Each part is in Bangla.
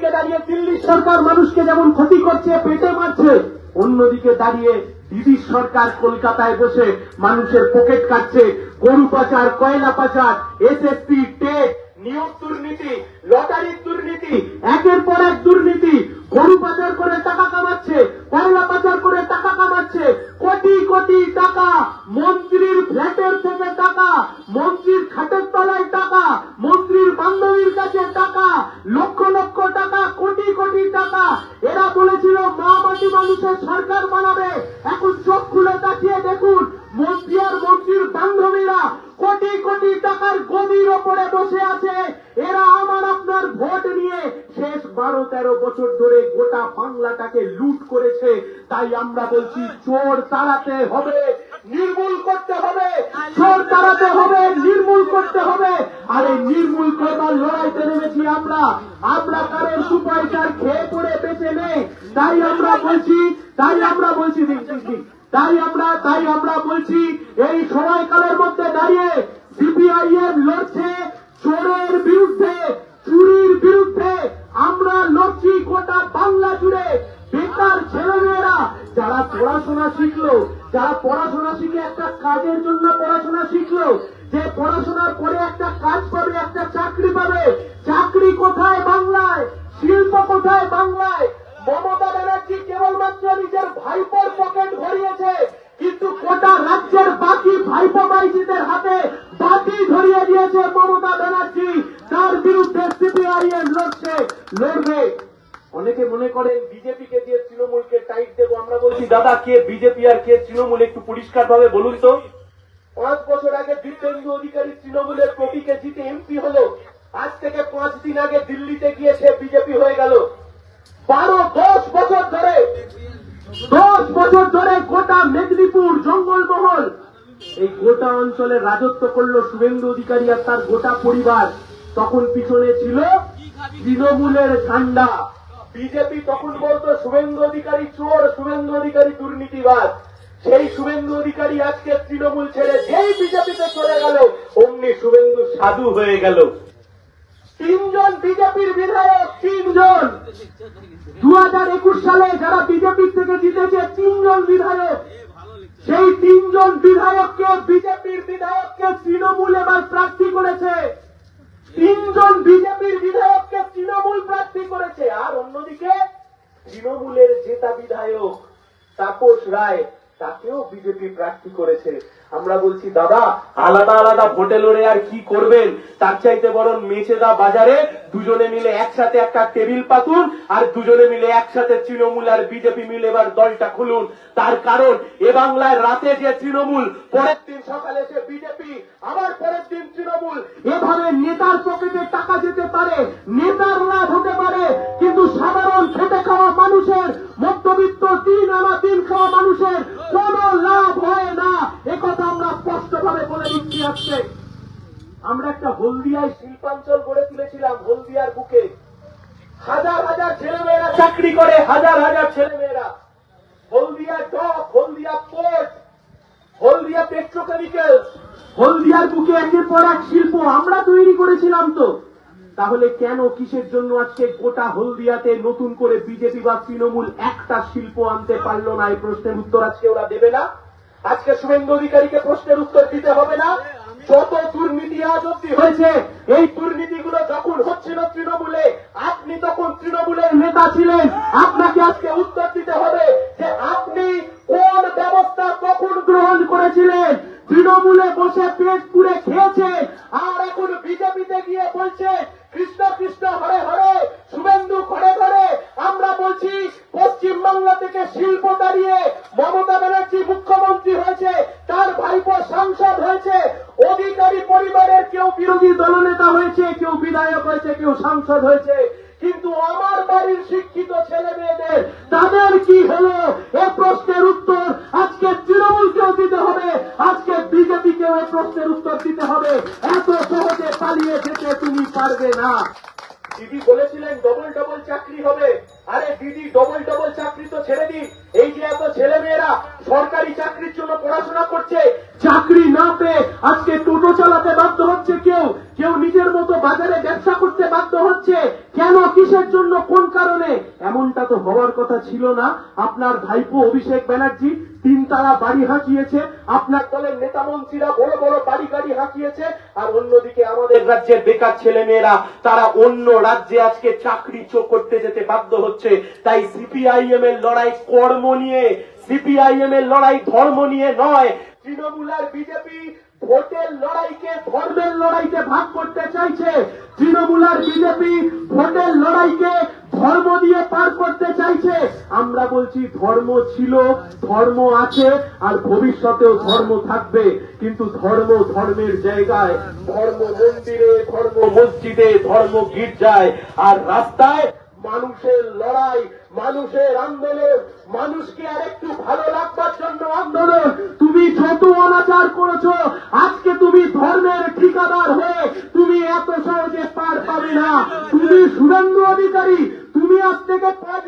একদিকে দাঁড়িয়ে দিল্লি সরকার মানুষকে যেমন ক্ষতি করছে, পেটে মারছে, অন্যদিকে দাঁড়িয়ে দিদি সরকার কলকাতায় বসে মানুষের পকেট কাটছে। গরু পাচার, কয়লা পাচার এসএসপি টেট নিয়োগ দুর্নীতি লটারির দুর্নীতি, একের পর এক দুর্নীতি, গরু পাচার করে টাকা বারো তেরো বছর ধরে গোটা বাংলাটাকে লুট করেছে। তাই আমরা বলছি, চোর তাড়াতে হবে, নির্মূল করতে হবে। চোর তাড়াতে হবে, নির্মূল করতে হবে। আর এই নির্মূল করবার লড়াইতে নেমেছি আমরা। আমরা কারোর সুপারস্টার খেয়ে পড়ে বেঁচে নেই। তাই আমরা বলছি, তাই আমরা বলছি তাই আমরা তাই আমরা বলছি, এই সময়কালের মধ্যে দাঁড়িয়ে সিপিআইএম লড়ছে চোরের বিরুদ্ধে, চুরির বিরুদ্ধে আমরা লড়ছি গোটা বাংলা জুড়ে বেকার ছেলেমেয়েরা যারা পড়াশোনা শিখলো যারা পড়াশোনা শিখে একটা কাজের জন্য পড়াশোনা শিখলো, যে পড়াশোনার পরে একটা কাজ পাবে, একটা চাকরি পাবে। চাকরি কোথায়? বাংলায়। শিল্প কোথায়? বাংলায়। মমতা ব্যানার্জি কেবলমাত্র নিজের ভাইপোর পকেট ভরিয়েছে, কিন্তু গোটা রাজ্যের বাকি ভাইপো মাইজিদের হাতে বাকি ধরিয়ে দিয়েছে মমতা ব্যানার্জি। তার বিরুদ্ধে সিপিআইএম লড়ছে, লড়বে। অনেকে মনে করে বিজেপি কে দিয়ে তৃণমূলকে টাইট দেবো, আমরা বলছি, দাদা, কে বিজেপি আর কে তৃণমূল? একটু পরিষ্কার ভাবে বলুন তো। পাঁচ বছর আগে দিব্যেন্দু অধিকারী তৃণমূলের প্রতীকে জিতে এমপি হলো। আজ থেকে পাঁচ দিন আগে দিল্লিতে গিয়ে সে বিজেপি হয়ে গেল। বারো, দশ বছর ধরে, দশ বছর ধরে গোটা মেদিনীপুর জঙ্গলমহল এই গোটা অঞ্চলে রাজত্ব করল শুভেন্দু অধিকারী আর তার গোটা পরিবার। তখন পিছনে ছিল তৃণমূলের ঝান্ডা। বিজেপি তখন বলতো, শুভেন্দু অধিকারী চোর, শুভেন্দু অধিকারী দুর্নীতিবাদ সেই শুভেন্দু অধিকারী আজকে তৃণমূল ছেড়ে যেই বিজেপিতে চলে গেল, অমনি শুভেন্দু সাধু হয়ে গেল। তিনজন বিজেপির বিধায়ক, তিনজন। দু হাজার একুশ সালে যারা বিজেপি থেকে জিতেছে, তিনজন বিধায়ক। সেই তিনজন বিধায়ককে, বিজেপির বিধায়ককে তৃণমূল এবার প্রার্থী করেছে। তিনজন বিজেপির বিধায়ককে তৃণমূল প্রার্থী করেছে। তৃণমূলের জেতা বিধায়ক তাপস রায়, তাকেও বিজেপি প্রার্থী করেছে। আমরা বলছি, দাদা, আলাদা আলাদা ভোটে লড়ে আর কি করবেন? তার চাইতে বরং মেচেদা বাজারে দুজনে মিলে একসাথে একটা টেবিল পাতুন আর দুজনে মিলে একসাথে তৃণমূল আর বিজেপি মিলে এবার দলটা খুলুন। তার কারণ, এ বাংলায় রাতে যে তৃণমূল, পরের দিন সকালে সে বিজেপি, আবার পরের দিন তৃণমূল। এভাবে নেতার পকেটে টাকা যেতে পারে, নেতার লাভ হতে পারে, কিন্তু মানুষের মধ্যবিত্ত দিন আনা দিন খাওয়া মানুষের কোনো লাভ হয় না। একথা আমরা স্পষ্টভাবে বলে দিচ্ছি আজকে। আমরা একটা হলদিয়ায় শিল্পাঞ্চল গড়ে তুলেছিলাম হলদিয়ার বুকে। হাজার হাজার ছেলেমেয়েরা চাকরি করে, হাজার হাজার ছেলেমেয়েরা। Haldia dock Haldia port, Haldia petrochemical হলদিয়ার বুকে একের পর এক শিল্প আমরা তৈরি করেছিলাম তো। তাহলে কেন কিসের জন্য আজকে গোটা হলদিয়াতে নতুন করে বিজেপি বা তৃণমূল একটা শিল্প আনতে পারল না? এই প্রশ্নের উত্তর আজকে ওরা দেবে না। আজকে শুভেন্দু অধিকারীকে প্রশ্নের উত্তর দিতে হবে না। যত দুর্নীতি আজ অব্দি হয়েছে, এই দুর্নীতিগুলো যখন হচ্ছিল তৃণমূলে, আপনি তখন তৃণমূলের নেতা ছিলেন। আপনাকে আজকে উত্তর দিতে হবে যে আপনি কোন ব্যবস্থা কখন গ্রহণ করেছিলেন? তৃণমূলে বসে পেট পুড়ে খেয়েছে, আর এখন বিজেপিতে গিয়ে বলছে কৃষ্ণ কৃষ্ণ, হরে হরে, শুভেন্দু, ঘরে ঘরে, আমরা বলছি পশ্চিম বাংলা থেকে শিল্প দাঁড়িয়ে মমতা ব্যানার্জি মুখ্যমন্ত্রী হয়েছে, তার ভাইপো সাংসদ হয়েছে, অধিকারী পরিবারের কেউ বিরোধী দলনেতা হয়েছে, কেউ বিধায়ক হয়েছে, কেউ সাংসদ হয়েছে, কিন্তু আমার বাড়ির শিক্ষিত ছেলে মেয়েদের তাদের কি হলো? এ প্রশ্নের উত্তর আজকে বিজেপিকেও এ প্রশ্নের উত্তর দিতে হবে। এত সহজে পালিয়ে যেতে তুমি পারবে না। তিনি বলেছিলেন ডবল ডবল চাকরি হবে। এমনটা তো হওয়ার কথা ছিল না। আপনার ভাইপো অভিষেক ব্যানার্জি তিনতলা বাড়ি হাঁকিয়েছে। আপনার দলের নেতা মন্ত্রীরা বড় বড় বাড়ি গাড়ি হাঁকিয়েছে। আর অন্যদিকে আমাদের রাজ্যের বেকার ছেলে মেয়েরা তারা অন্য রাজ্যে আজকে চাকরি চো করতে যেতে বাধ্য হচ্ছে। তাই সিপিআইএম এর লড়াই কর্ম নিয়ে, সিপিআইএম এর লড়াই ধর্ম নিয়ে নয়। তৃণমূল আর বিজেপি ভোটের লড়াইকে, ধর্মের লড়াইকে ভাগ করতে চাইছে তৃণমূল আর বিজেপি। ভোটের লড়াইকে ধর্ম দিয়ে পার করতে চাইছে। আমরা বলছি ধর্ম ছিল, ধর্ম আছে, আর ভবিষ্যতেও ধর্ম থাকবে। কিন্তু ধর্ম ধর্মের জায়গায়, ধর্ম মন্দিরে, ধর্ম মসজিদে, ধর্ম গির্জায়, আর রাস্তায় মানুষের লড়াই, মানুষের আন্দোলন, মানুষকে আর একটু ভালো লাগবার জন্য আন্দোলন। তুমি যত অনাচার করেছ, আজকে তুমি ধর্মের ঠিকাদার হয়ে তুমি এত সহজে পার পাবে না। তুমি সুরেন্দ্র অধিকারী, তুমি আজ থেকে পাঁচ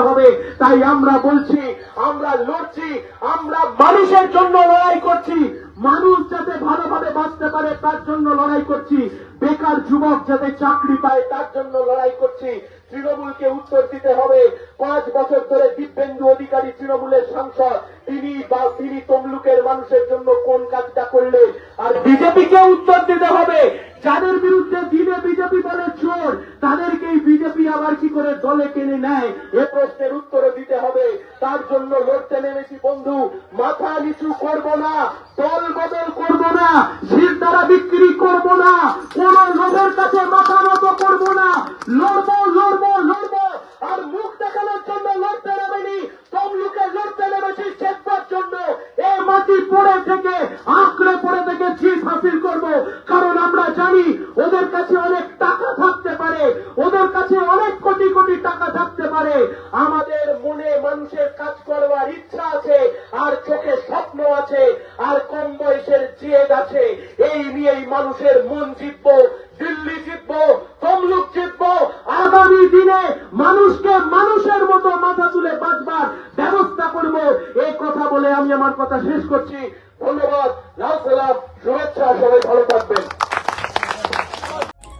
হবে। তাই আমরা বলছি, আমরা লড়ছি, আমরা মানুষের জন্য লড়াই করছি। মানুষ যাতে ভালোভাবে বাঁচতে পারে, তার জন্য লড়াই করছি। বেকার যুবক যাতে চাকরি পায়, তার জন্য লড়াই করছি। তৃণমূলকে উত্তর দিতে হবে। পাঁচ বছর ধরে দিব্যেন্দু অধিকারী তৃণমূলের সাংসদ। তিনি বা, তিনি তমলুকের মানুষের জন্য কোন কাজটা করলেন আর বিজেপিকে উত্তর দিতে হবে। যাদের বিরুদ্ধে দিনে বিজেপি বলে চোর, তাদেরকেই বিজেপি আবার কি করে দলে টেনে নেয়? এ প্রশ্নের উত্তর দিতে হবে। তার জন্য লড়তে নেমেছি, বন্ধু। মাথা নিচু করব না, দল বদল করব না শির দ্বারা বিক্রি করব না, কোন লোকের কাছে মাথা মতো করব না, লড়বো কারণ আমরা জানি ওদের কাছে অনেক টাকা থাকতে পারে, ওদের কাছে অনেক কোটি কোটি টাকা থাকতে পারে। আমাদের মনে মানুষের কাজ করবার ইচ্ছা আছে, আর চোখে স্বপ্ন আছে, আর কম বয়সের জেদ আছে। এই নিয়েই মানুষের মন জিতবো, দিল্লি জিতবো, তমলুক জিতবো। আগামী দিনে মানুষকে মানুষের মতো মাথা তুলে বাঁচবার ব্যবস্থা করব। এই কথা বলে আমি আমার কথা শেষ করছি। ধন্যবাদ, লাল সালাম, শুভেচ্ছা, সবাই ভালো